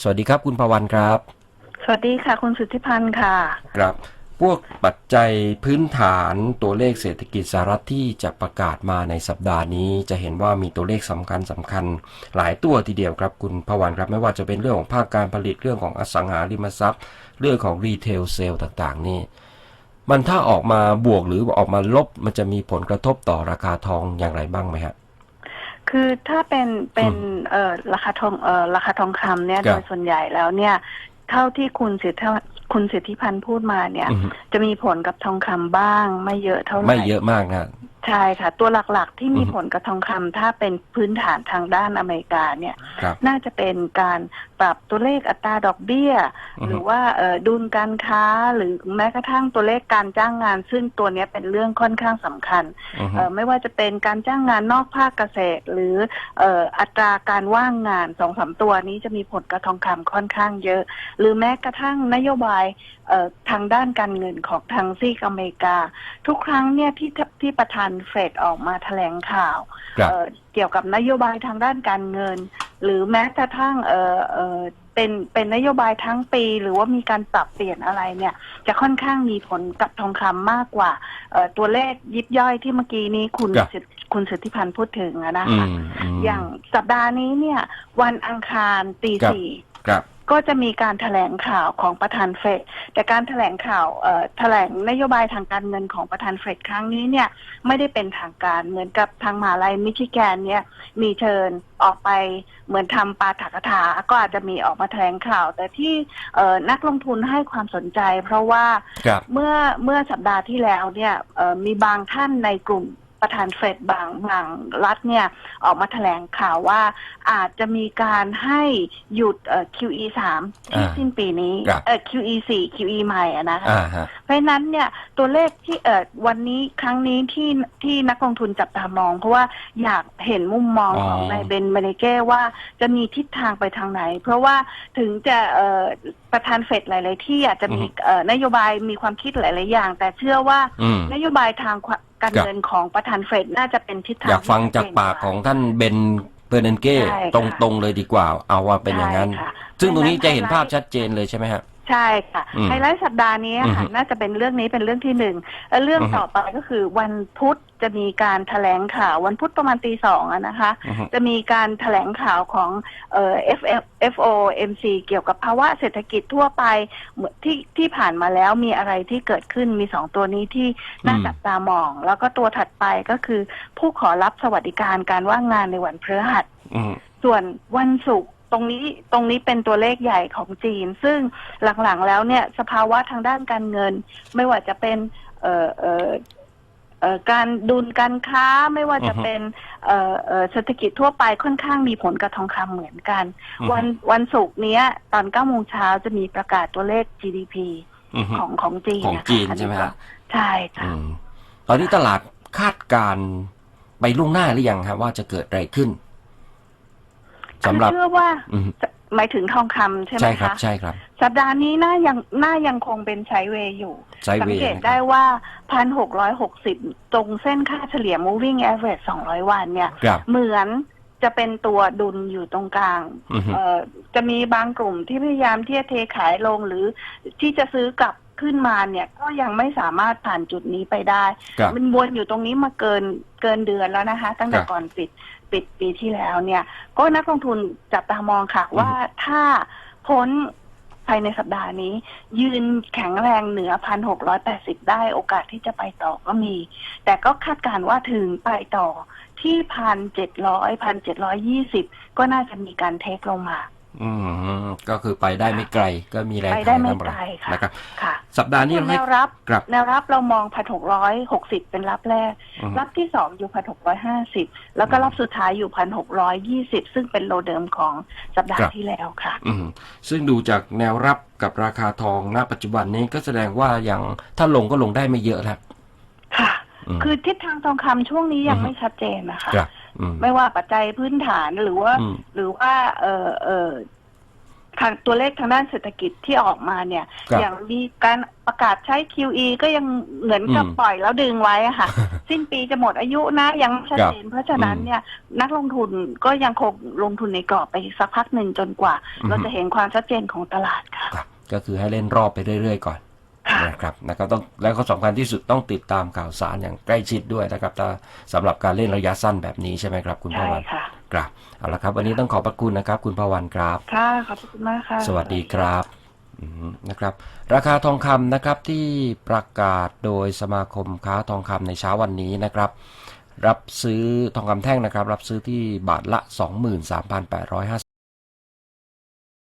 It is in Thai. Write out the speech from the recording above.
สวัสดีครับคุณพวันครับ สวัสดีค่ะ คุณสุทธิพันธ์ค่ะ ครับ พวกปัจจัยพื้นฐานตัวเลขเศรษฐกิจสหรัฐที่จะประกาศมาในสัปดาห์นี้ จะเห็นว่ามีตัวเลขสำคัญสำคัญ หลายตัวทีเดียวครับคุณพวันครับไม่ว่าจะเป็นเรื่องของภาคการผลิตเรื่องของอสังหาริมทรัพย์ เรื่องของรีเทลเซลต่างๆ นี่มันถ้าออกมาบวกหรือออกมาลบมันจะมีผลกระทบต่อราคาทองอย่างไรบ้างไหมฮะ คือถ้าเป็นเป็นเอ่อราคาทองเอ่อราคาทองคำเนี่ยครัโดบยส่วนใหญ่แล้วเนี่ย เท่าที่คุณสิทธิคุณสิทธิพันธ์พูดมาเนี่ย อืมจะมีผลกับทองคำบ้างไม่เยอะเท่าไหร่ ไม่เยอะมากนะ ใช่ค่ะ ตัวหลักๆที่มีอือฮึผลกับทองคำถ้าเป็นพื้นฐานทางด้านอเมริกาเนี่ย ครับ น่าจะเป็นการปรับตัวเลขอัตราดอกเบี้ย อือฮึ หรือว่าเอ่อดุลการค้าหรือแม้กระทั่งตัวเลขการจ้างงาน ซึ่งตัวเนี้ยเป็นเรื่องค่อนข้างสำคัญ อือฮึ เอ่อไม่ว่าจะเป็นการจ้างงานนอกภาคเกษตร หรือเอ่ออัตราการว่างงานสองสามตัวนี้จะมีผลกับทองคำค่อนข้างเยอะ หรือแม้กระทั่งนโยบายเอ่อทางด้านการเงินของทางซีกอเมริกา ทุกครั้งเนี่ยที่ที่ประธานเฟดออกมาแถลงข่าวครับเอ่อเกี่ยวกับนโยบายทางด้านการเงิน หรือแม้กระทั่งเอ่อเอ่อเป็นเป็นนโยบายทั้งปีหรือว่ามีการปรับเปลี่ยนอะไรเนี่ย จะค่อนข้างมีผลกับทองคำมากกว่าเอ่อตัวเลขยิบย่อยที่เมื่อกี้นี้คุณครับสิทธิคุณสุทธิพันธ์พูดถึงอะนะอืคะมมอย่างสัปดาห์นี้เนี่ย วันอังคารตีครับสี่ครับ ก็จะมีการแถลงข่าวของประธานเฟดแต่การแถลงข่าวเอ่อแถลงนโยบายทางการเงินของประธานเฟดครั้งนี้เนี่ยไม่ได้เป็นทางการเหมือนกับทางมหาลัยมิชิแกนเนี่ยมีเชิญออกไปเหมือนทำปาฐกถา ก็อาจจะมีออกมาแถลงข่าว แต่ที่เอ่อนักลงทุนให้ความสนใจ เพราะว่าครับเมื่อเมื่อสัปดาห์ที่แล้วเนี่ยเอ่อมีบางท่านในกลุ่ม ประธานเฟดบางบางรัฐเนี่ยออกมาแถลงข่าวว่าอาจจะมีการให้หยุดเอ่อ QE สามที่อ่าสิ้นปีนี้ครับเอ่อ QE สี่ QE ใหม่อะนะคะอ่าฮะเพราะฉะนั้นเนี่ยตัวเลขที่เอ่อวันนี้ครั้งนี้ที่ที่นักลงทุนจับตามอง เพราะว่าอยากเห็นมุมมองอ๋อของนายเบนเมเนเก้ว่าจะมีทิศทางไปทางไหน เพราะว่าถึงจะเอ่อประธานเฟดหลาย ๆ ที่อาจจะมีเอ่อนโยบายมีความคิดหลาย ๆ อย่าง แต่เชื่อว่าอืมนโยบายทาง การครับเงินของประธานเฟดน่าจะเป็นทิศทางอยากฟังที่จากชัดเจนปากของท่านเบนเบอร์นันเก้ใช่ค่ะตรงๆเลยดีกว่า เอาว่าเป็นอย่างนั้นใช่ค่ะซึ่งตรงนี้จะเห็นไฮไลท์ภาพชัดเจนเลยใช่ไหมฮะ ใช่ค่ะอืมไฮไลท์สัปดาห์นี้อือค่ะฮึน่าจะเป็นเรื่องนี้เป็นเรื่องที่หนึ่งแล้วเรื่องอือฮึ ต่อไปก็คือวันพุธจะมีการแถลงข่าววันพุธประมาณตีสองอะนะคะ อือฮึ จะมีการแถลงข่าวของเอ่อ FOMC เกี่ยวกับภาวะเศรษฐกิจทั่วไปเหมือนที่ที่ผ่านมาแล้วมีอะไรที่เกิดขึ้นมีสองตัวนี้ที่น่าอืม จับตามอง แล้วก็ตัวถัดไปก็คือ ผู้ขอรับสวัสดิการการว่างงานในวันพฤหัส อืม ส่วนวันศุกร์ ตรงนี้ตรงนี้เป็นตัวเลขใหญ่ของจีน ซึ่งหลังๆแล้วเนี่ยสภาวะทางด้านการเงิน ไม่ว่าจะเป็นเอ่อเอ่อเอ่อการดุลการค้าไม่ว่าจะอือฮึเป็นเอ่อเอ่อเศรษฐกิจทั่วไปค่อนข้างมีผลกับทองคำเหมือนกัน อือฮึ วันวันศุกร์เนี้ย ตอนเก้าโมงเช้าจะมีประกาศตัวเลข GDP อืมของของจีนของนะคะจีนอัใช่ไหมฮะ ใช่ค่ะ อืมตอนนี้ตลาดคาดการณ์ไปล่วงหน้าหรือยังครับว่าจะเกิดอะไรขึ้น สำหรับคือเชื่อว่าอืมหมายถึงทองคำใช่ไหมใช่ครับ คะ ใช่ครับ สัปดาห์นี้น่ายังน่ายังคงเป็นไซด์เวย์อยู่ ไซด์สัเวงย์เกตนะคได้รับว่าพันหกร้อยหกสิบตรงเส้นค่าเฉลี่ย moving average สองร้อยวันเนี่ย ครับเหมือนจะเป็นตัวดุลอยู่ตรงกลาง อือฮึ เอ่อจะมีบางกลุ่มที่พยายามที่จะเทขายลงหรือที่จะซื้อกลับ ขึ้นมาเนี่ยก็ยังไม่สามารถผ่านจุดนี้ไปได้ ครับ มันวนอยู่ตรงนี้มาเกินเกินเดือนแล้วนะคะ ตั้งแต่ครับก่อนปิดปิดปีที่แล้วเนี่ย ก็นักลงทุนจับตามองค่ะอืม ว่าถ้าพ้นภายในสัปดาห์นี้ ยืนแข็งแรงเหนือพันหกร้อยแปดสิบได้โอกาสที่จะไปต่อก็มี แต่ก็คาดการณ์ว่าถึงไปต่อที่พันเจ็ดร้อยพันเจ็ดร้อยยี่สิบก็น่าจะมีการเทคลงมา อืมก็คือไปได้ไม่ไกลก็มีแรงไปได้ขายไม่กำไกลค่ะนะครับค่ะ สัปดาห์นี้ส่วนเราแนให้วรับครับแนวรับเรามองพันหกร้อยหกสิบเป็นรับแรกอืมรับที่สองอยู่พันหกร้อยห้าสิบแล้วก็รับสุดท้ายอยู่พันหกร้อยยี่สิบซึ่งเป็นโลเดิมของสัปดาครัห์บที่แล้วค่ะ อืมซึ่งดูจากแนวรับกับราคาทองณ ปัจจุบันนี้ก็แสดงว่าอย่างถ้าลงก็ลงได้ไม่เยอะแล้วค่ะมคือทิศทางทองคำช่วงนี้ยังอือฮึไม่ชัดเจนนะคะครับอืม ไม่ว่าปัจจัยพื้นฐานหรือว่าอืมหรือว่า เออเออทางตัวเลขทางด้านเศรษฐกิจที่ออกมาเนี่ย ครับอย่างมีการประกาศใช้ QE ก็ยังเหมือนกับอืมปล่อยแล้วดึงไว้อะค่ะ สิ้นปีจะหมดอายุนะยังไม่ชัดเจนเพราะฉะนั้นอืมเนี่ย นักลงทุนก็ยังคงลงทุนในกรอบไปอีกสักพักหนึ่งจนกว่า อืม เราจะเห็นความชัดเจนของตลาดค่ะ ครับก็คือให้เล่นรอบไปเรื่อยๆก่อนค่ะ นะครับแล้วก็ต้องแล้วก็สำคัญที่สุดต้องติดตามข่าวสารอย่างใกล้ชิดด้วยนะครับถ้าสำหรับการเล่นระยะสั้นแบบนี้ใช่ไหมครับคุณพใช่วันค่ะครับเอาละครับ วันนี้ต้องขอบพระคุณนะครับ คุณพวันครับค่ะขอบคุณมากค่ะสวัสดีครับอืมนะครับราคาทองคำนะครับที่ประกาศโดยสมาคมค้าทองคำในเช้าวันนี้นะครับ รับซื้อทองคำแท่งนะครับ รับซื้อที่บาทละ 23,850